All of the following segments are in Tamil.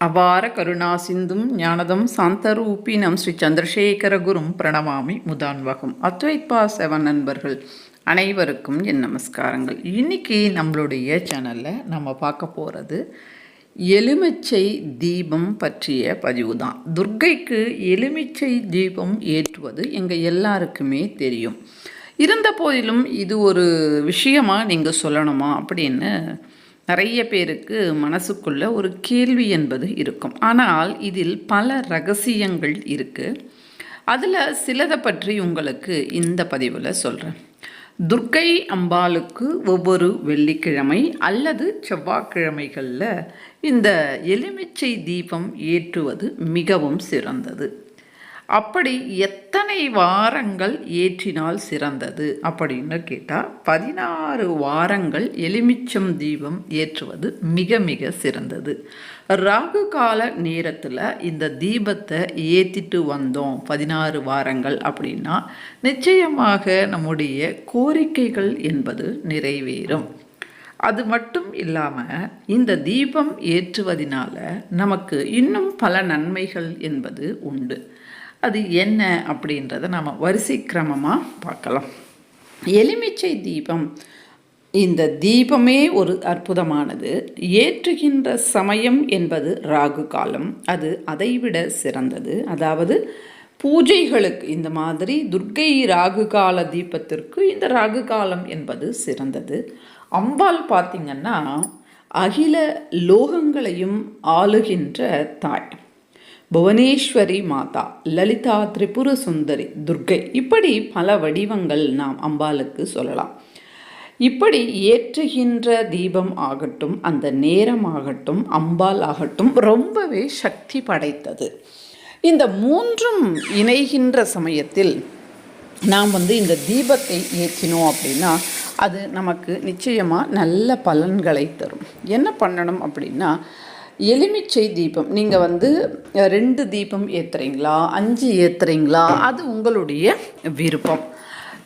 அபார கருணா சிந்தும் ஞானதம் சாந்தரூபினம் ஸ்ரீ சந்திரசேகர குரும் பிரணவாமி முதான்வகம். அத்வைத்பா செவன் நண்பர்கள் அனைவருக்கும் என் நமஸ்காரங்கள். இன்னைக்கு நம்மளுடைய சேனலில் நம்ம பார்க்க போகிறது எலுமிச்சை தீபம் பற்றிய பதிவு தான் துர்க்கைக்கு எலுமிச்சை தீபம் ஏற்றுவது எங்கள் எல்லாருக்குமே தெரியும். இருந்த போதிலும் இது ஒரு விஷயமா நீங்கள் சொல்லணுமா அப்படின்னு நிறைய பேருக்கு மனசுக்குள்ள ஒரு கேள்வி என்பது இருக்கும். ஆனால் இதில் பல ரகசியங்கள் இருக்குது அதில் சிலதை பற்றி உங்களுக்கு இந்த பதிவில் சொல்கிறேன் துர்க்கை அம்பாளுக்கு ஒவ்வொரு வெள்ளிக்கிழமை அல்லது செவ்வாய்க்கிழமைகளில் இந்த எலுமிச்சை தீபம் ஏற்றுவது மிகவும் சிறந்தது. அப்படி எத்தனை வாரங்கள் ஏற்றினால் சிறந்தது அப்படின்னு கேட்டால் பதினாறு வாரங்கள் எலுமிச்சம் தீபம் ஏற்றுவது மிக மிக சிறந்தது. ராகு கால நேரத்தில் இந்த தீபத்தை ஏற்றிட்டு வந்தோம் பதினாறு வாரங்கள் அப்படின்னா நிச்சயமாக நம்முடைய கோரிக்கைகள் என்பது நிறைவேறும். அது மட்டும் இல்லாமல் இந்த தீபம் ஏற்றுவதனால நமக்கு இன்னும் பல நன்மைகள் என்பது உண்டு. அது என்ன அப்படின்றத நம்ம வரிசை கிரமமாக பார்க்கலாம். எலுமிச்சை தீபம். இந்த தீபமே ஒரு அற்புதமானது. ஏற்றுகின்ற சமயம் என்பது ராகு காலம். அது அதைவிட சிறந்தது. அதாவது பூஜைகளுக்கு இந்த மாதிரி துர்க்கை ராகு கால தீபத்திற்கு இந்த ராகு காலம் என்பது சிறந்தது. அம்பாள் பார்த்திங்கன்னா அகில லோகங்களையும் ஆளுகின்ற தாய். புவனேஸ்வரி மாதா லலிதா திரிபுர சுந்தரி துர்கை இப்படி பல வடிவங்கள் நாம் அம்பாளுக்கு சொல்லலாம். இப்படி ஏற்றுகின்ற தீபம் ஆகட்டும் அந்த நேரம் ஆகட்டும் அம்பாள் ஆகட்டும் ரொம்பவே சக்தி படைத்தது. இந்த மூன்றும் இணைகின்ற சமயத்தில் நாம் வந்து இந்த தீபத்தை ஏற்றினோம் அப்படின்னா அது நமக்கு நிச்சயமாக நல்ல பலன்களை தரும். என்ன பண்ணணும் அப்படின்னா எலுமிச்சை தீபம். நீங்கள் வந்து ரெண்டு தீபம் ஏற்றுறீங்களா அஞ்சு ஏற்றுறீங்களா அது உங்களுடைய விருப்பம்.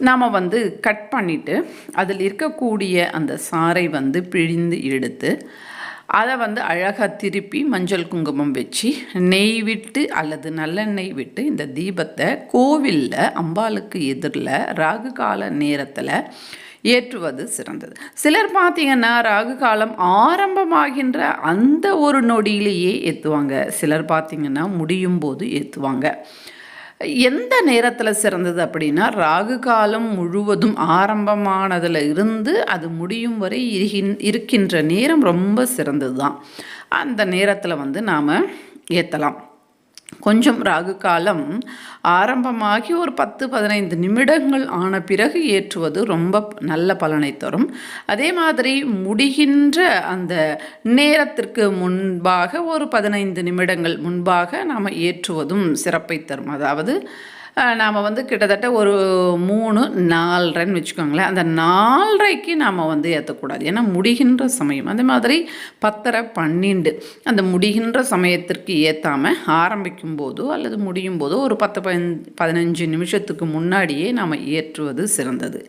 நாம் வந்து கட் பண்ணிவிட்டு அதில் இருக்கக்கூடிய அந்த சாறை வந்து பிழிந்து எடுத்து அதை வந்து அழகாக திருப்பி மஞ்சள் குங்குமம் வச்சு நெய் விட்டு அல்லது நல்லெண்ணெய் விட்டு இந்த தீபத்தை கோவிலில் அம்பாளுக்கு எதிரில் ராகு கால நேரத்தில் ஏற்றுவது சிறந்தது. சிலர் பார்த்தீங்கன்னா ராகு காலம் ஆரம்பமாகின்ற அந்த ஒரு நொடியிலேயே ஏற்றுவாங்க சிலர் பார்த்தீங்கன்னா முடியும் போது ஏற்றுவாங்க எந்த நேரத்தில் சிறந்தது அப்படின்னா ராகு காலம் முழுவதும் ஆரம்பமானதில் இருந்து அது முடியும் வரை இருக்கின்ற நேரம் ரொம்ப சிறந்தது தான் அந்த நேரத்தில் வந்து நாம் ஏற்றலாம் கொஞ்சம் ராகு காலம் ஆரம்பமாகி ஒரு பத்து பதினைந்து நிமிடங்கள் ஆன பிறகு ஏற்றுவது ரொம்ப நல்ல பலனை தரும். அதே மாதிரி முடிகின்ற அந்த நேரத்திற்கு முன்பாக ஒரு பதினைந்து நிமிடங்கள் முன்பாக நாம் ஏற்றுவதும் சிறப்பை தரும். அதாவது நாம் வந்து கிட்டத்தட்ட ஒரு மூணு நாலரைன்னு வச்சுக்கோங்களேன். அந்த நாலரைக்கு நாம் வந்து ஏற்றக்கூடாது ஏன்னா முடிகின்ற சமயம். அதே மாதிரி பத்தரை பன்னெண்டு அந்த முடிகின்ற சமயத்திற்கு ஏற்றாமல் ஆரம்பிக்கும் போதோ அல்லது முடியும் போதோ ஒரு பத்து பதினஞ்சு நிமிஷத்துக்கு முன்னாடியே நாம் ஏற்றுவது சிறந்தது.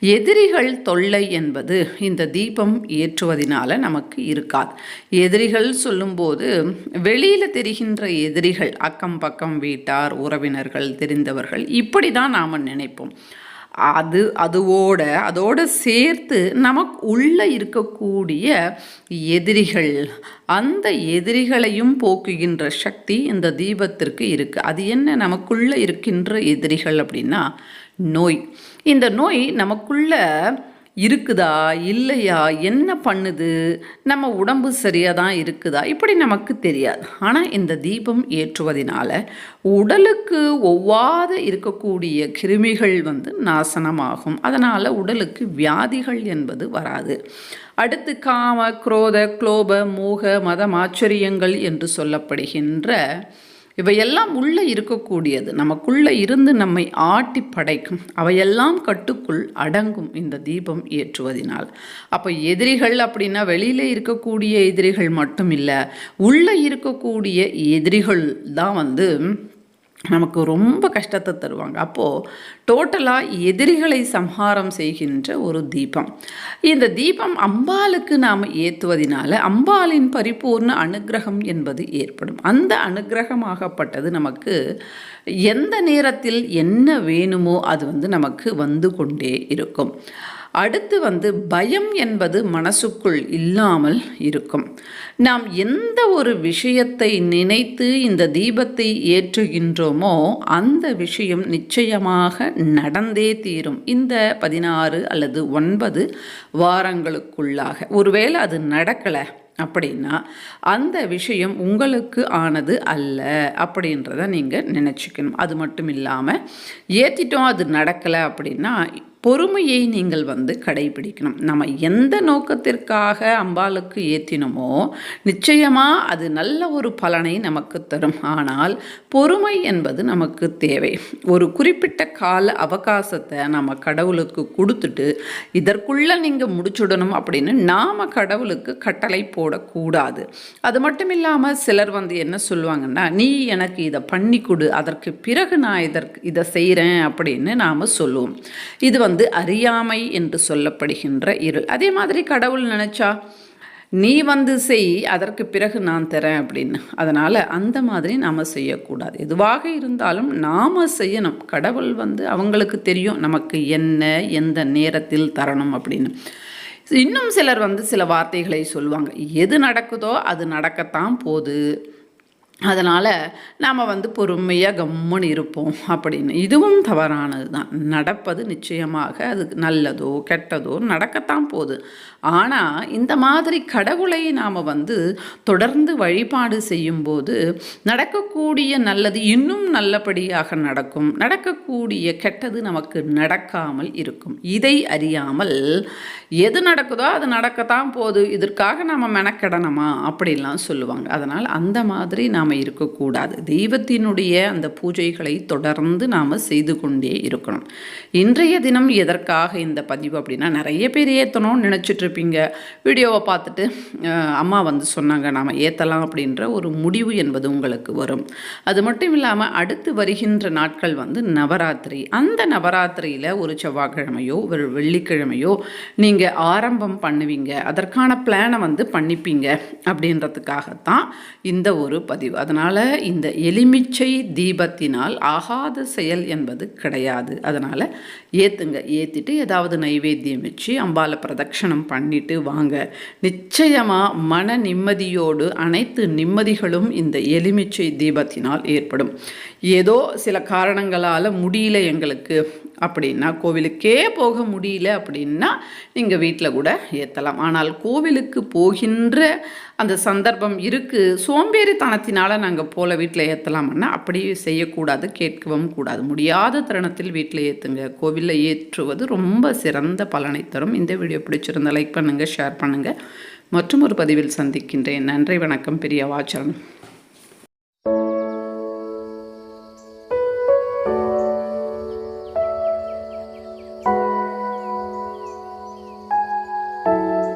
எதிரிகள் தொல்லை என்பது இந்த தீபம் ஏற்றுவதனால நமக்கு இருக்காது. எதிரிகள் சொல்லும்போது வெளியில் தெரிகின்ற எதிரிகள் அக்கம் பக்கம் வீட்டார் உறவினர்கள் தெரிந்த செய்தவர்கள். இப்படி தான் நாம் நினைப்போம். அது அதுவோட அதோடு சேர்த்து நமக்கு உள்ளே இருக்கக்கூடிய எதிரிகள் அந்த எதிரிகளையும் போக்குகின்ற சக்தி இந்த தீபத்திற்கு இருக்குது அது என்ன? நமக்குள்ளே இருக்கின்ற எதிரிகள் அப்படின்னா நோய். இந்த நோய் நமக்குள்ள இருக்குதா இல்லையா என்ன பண்ணுது? நம்ம உடம்பு சரியாக தான் இருக்குதா? இப்படி நமக்கு தெரியாது. ஆனால் இந்த தீபம் ஏற்றுவதனால உடலுக்கு ஒவ்வாத இருக்கக்கூடிய கிருமிகள் வந்து நாசனமாகும். அதனால் உடலுக்கு வியாதிகள் என்பது வராது. அடுத்து காம குரோத குளோப மோக மதம் ஆச்சரியங்கள் என்று சொல்லப்படுகின்ற இவையெல்லாம் உள்ளே இருக்கக்கூடியது. நமக்குள்ளே இருந்து நம்மை ஆட்டி படைக்கும். அவையெல்லாம் கட்டுக்குள் அடங்கும் இந்த தீபம் ஏற்றுவதனால். அப்போ எதிரிகள் அப்படின்னா வெளியில் இருக்கக்கூடிய எதிரிகள் மட்டும் இல்லை உள்ளே இருக்கக்கூடிய எதிரிகள் தான் வந்து நமக்கு ரொம்ப கஷ்டத்தை தருவாங்க. அப்போது டோட்டலாக எதிரிகளை சம்ஹாரம் செய்கின்ற ஒரு தீபம். இந்த தீபம் அம்பாளுக்கு நாம் ஏற்றுவதினால அம்பாளின் பரிபூர்ண அனுகிரகம் என்பது ஏற்படும். அந்த அனுகிரகமாகப்பட்டது நமக்கு எந்த நேரத்தில் என்ன வேணுமோ அது வந்து நமக்கு வந்து கொண்டே இருக்கும். அடுத்து வந்து பயம் என்பது மனசுக்குள் இல்லாமல் இருக்கும். நாம் எந்த ஒரு விஷயத்தை நினைத்து இந்த தீபத்தை ஏற்றுகின்றோமோ அந்த விஷயம் நிச்சயமாக நடந்தே தீரும். இந்த பதினாறு அல்லது ஒன்பது வாரங்களுக்குள்ளாக. ஒருவேளை அது நடக்கலை அப்படின்னா அந்த விஷயம் உங்களுக்கு ஆனது அல்ல அப்படின்றத நீங்கள் நினச்சிக்கணும். அது மட்டும் இல்லாமல் ஏற்றிட்டோம் அது நடக்கலை அப்படின்னா பொறுமையை நீங்கள் வந்து கடைபிடிக்கணும். நம்ம எந்த நோக்கத்திற்காக அம்பாளுக்கு ஏற்றினோமோ நிச்சயமாக அது நல்ல ஒரு பலனை நமக்கு தரும். ஆனால் பொறுமை என்பது நமக்கு தேவை. ஒரு குறிப்பிட்ட கால அவகாசத்தை நம்ம கடவுளுக்கு கொடுத்துட்டு இதற்குள்ளே நீங்கள் முடிச்சுடணும் அப்படின்னு நாம் கடவுளுக்கு கட்டளை போடக்கூடாது. அது மட்டும் இல்லாமல் சிலர் வந்து என்ன சொல்லுவாங்கன்னா நீ எனக்கு இதை பண்ணி கொடு அதற்கு பிறகு நான் இதற்கு இதை செய்கிறேன் அப்படின்னு நாம் சொல்லுவோம். இது வந்து வந்து அறியாமை என்று சொல்லப்படுகின்ற இருள். அதே மாதிரி கடவுள் நினச்சா நீ வந்து செய் அதற்கு பிறகு நான் தரேன் அப்படின்னு. அதனால் அந்த மாதிரி நாம் செய்யக்கூடாது. எதுவாக இருந்தாலும் நாம் செய்யணும். கடவுள் வந்து அவங்களுக்கு தெரியும் நமக்கு என்ன எந்த நேரத்தில் தரணும் அப்படின்னு. இன்னும் சிலர் வந்து சில வார்த்தைகளை சொல்லுவாங்க. எது நடக்குதோ அது நடக்கத்தான் போகுது. அதனால் நாம் வந்து பொறுமையாக கம்முன்னு இருப்போம் அப்படின்னு. இதுவும் தவறானது தான். நடப்பது நிச்சயமாக அது நல்லதோ கெட்டதோ நடக்கத்தான் போகுது. ஆனால் இந்த மாதிரி கடவுளை நாம் வந்து தொடர்ந்து வழிபாடு செய்யும்போது நடக்கக்கூடிய நல்லது இன்னும் நல்லபடியாக நடக்கும். நடக்கக்கூடிய கெட்டது நமக்கு நடக்காமல் இருக்கும். இதை அறியாமல் எது நடக்குதோ அது நடக்கத்தான் போகுது. இதற்காக நாம் மெனக்கெடணுமா? அப்படின்லாம் சொல்லுவாங்க. அதனால் அந்த மாதிரி நாம் நாம் இருக்கக்கூடாது. தெய்வத்தினுடைய அந்த பூஜைகளை தொடர்ந்து நாம் செய்து கொண்டே இருக்கணும். இன்றைய தினம் எதற்காக இந்த பதிவு அப்படின்னா நிறைய பேர் ஏற்றணும்னு நினச்சிட்ருப்பீங்க வீடியோவை பார்த்துட்டு அம்மா வந்து சொன்னாங்க நாம் ஏற்றலாம் அப்படின்ற ஒரு முடிவு என்பது உங்களுக்கு வரும். அது மட்டும் இல்லாமல் அடுத்து வருகின்ற நாட்கள் வந்து நவராத்திரி. அந்த நவராத்திரியில் ஒரு செவ்வாய்க்கிழமையோ ஒரு வெள்ளிக்கிழமையோ நீங்கள் ஆரம்பம் பண்ணுவீங்க. அதற்கான பிளானை வந்து பண்ணிப்பீங்க அப்படின்றதுக்காகத்தான் இந்த ஒரு பதிவு. அதனால் இந்த எலுமிச்சை தீபத்தினால் ஆகாத செயல் என்பது கிடையாது. அதனால் ஏற்றுங்க ஏற்றிட்டு ஏதாவது நைவேத்தியம் வச்சு அம்பால பிரதட்சணம் பண்ணிட்டு வாங்க. நிச்சயமாக மன நிம்மதியோடு அனைத்து நிம்மதிகளும் இந்த எலுமிச்சை தீபத்தினால் ஏற்படும். ஏதோ சில காரணங்களால் முடியல எங்களுக்கு. அப்படின்னா கோவிலுக்கே போக முடியல அப்படின்னா நீங்கள் வீட்டில் கூட ஏற்றலாம் ஆனால் கோவிலுக்கு போகின்ற அந்த சந்தர்ப்பம் இருக்குது சோம்பேறித்தனத்தினால் நாங்கள் போல வீட்டில் ஏற்றலாம்னா அப்படி செய்யக்கூடாது கேட்கவும் கூடாது. முடியாத தருணத்தில் வீட்டில் ஏற்றுங்க கோவிலில் ஏற்றுவது ரொம்ப சிறந்த பலனை தரும். இந்த வீடியோ பிடிச்சிருந்தால் லைக் பண்ணுங்கள் ஷேர் பண்ணுங்கள் மற்றும் ஒரு பதிவில் சந்திக்கின்றேன். நன்றி வணக்கம் பிரியவாச்சரணம்